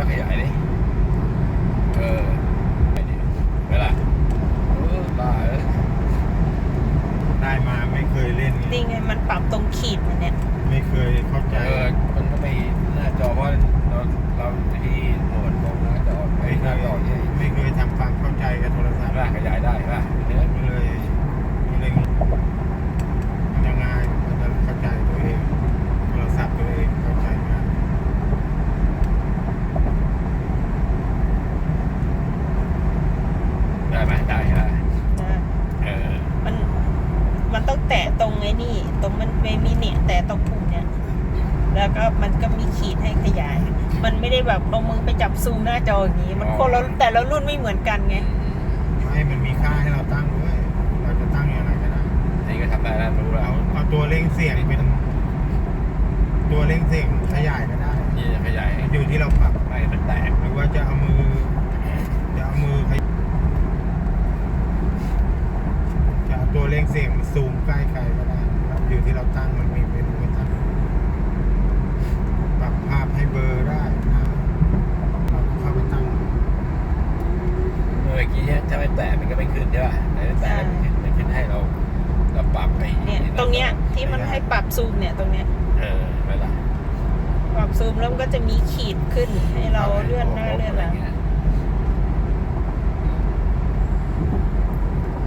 ล้วขยายดิ เออไปดิไปละเออตายแล้ได้มาไม่เคยเล่นนี่ไงมันปรับตรงขีดมันเนี่ย ไม่เคยเข้าใจ เออ มันก็ไปหน้าจอว่าเรา ได้ไหมได้ได้นะเออมันมันต้องแตะตรงไอ้นี่ ตรงมันไม่มีเนี่ย แตะตรงปุ่มเนี่ย แล้วก็มันก็มีขีดให้ขยาย มันไม่ได้แบบเอามือไปจับซูมหน้าจออย่างนี้ มันคนละแต่ละรุ่นไม่เหมือนกันไงไม่มันมีค่าให้เราตั้งด้วย เราจะตั้งยังไงก็ได้นี่ก็ทำได้แล้วรู้แล้วเอาเอาตัวเร่งเสียงเป็นตัวเร่งเสียงขยายก็ได้ นี่จะขยาย มันอยู่ที่เราปรับ ไม่มันแตก หรือว่าจะเอามือ จะเอามือขยจะเอาตัวเร่งเสียง ซูมใกล้ใครก็ได้ครับอยู่ที่เราตั้งมันมีเมนูให้ตั้งปรับภาพให้เบลอร์ได้นะเราเข้าไปตั้งเมื่อกี้เนี่ยถ้าไม่แตะมันก็ไม่ขึ้นใช่ป่ะแต่ถ้าแตะมันขึ้นมันขึ้นให้เราเราปรับไปเนี่ยตรงเนี้ยที่มันให้ปรับซูมเนี่ยตรงเนี้ยเออเวลาปรับซูมแล้วมันก็จะมีขีดขึ้นให้เราเลื่อนหน้าเลื่อนหลัง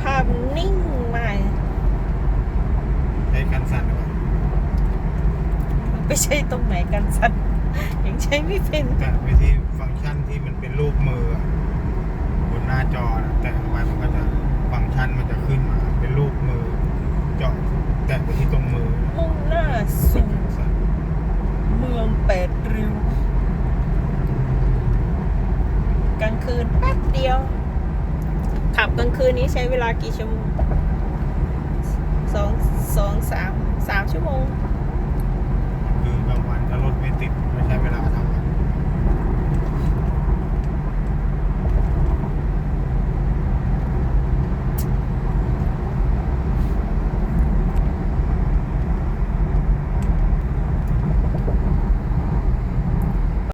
ภาพนิ่งมาก ใช้กันสั่นหรือเปล่า ไม่ ใช่ตรงไหนกันสัตว์ยังใช้ไม่เป็นแต่วิธีฟังก์ชันที่มันเป็นรูปมืออะบนหน้าจอนะแต่เอาไว้มันก็จะฟังก์ชันมันจะขึ้นมา เป็นรูปมือเจาะแตะไปที่ตรงมือมุ่งหน้าสู่เมืองแปดริ้วกลางคืนแป๊บเดียว ขับกลางคืนนี้ใช้เวลากี่ชั่วโมงสองสองสามสามชั่วโมงอ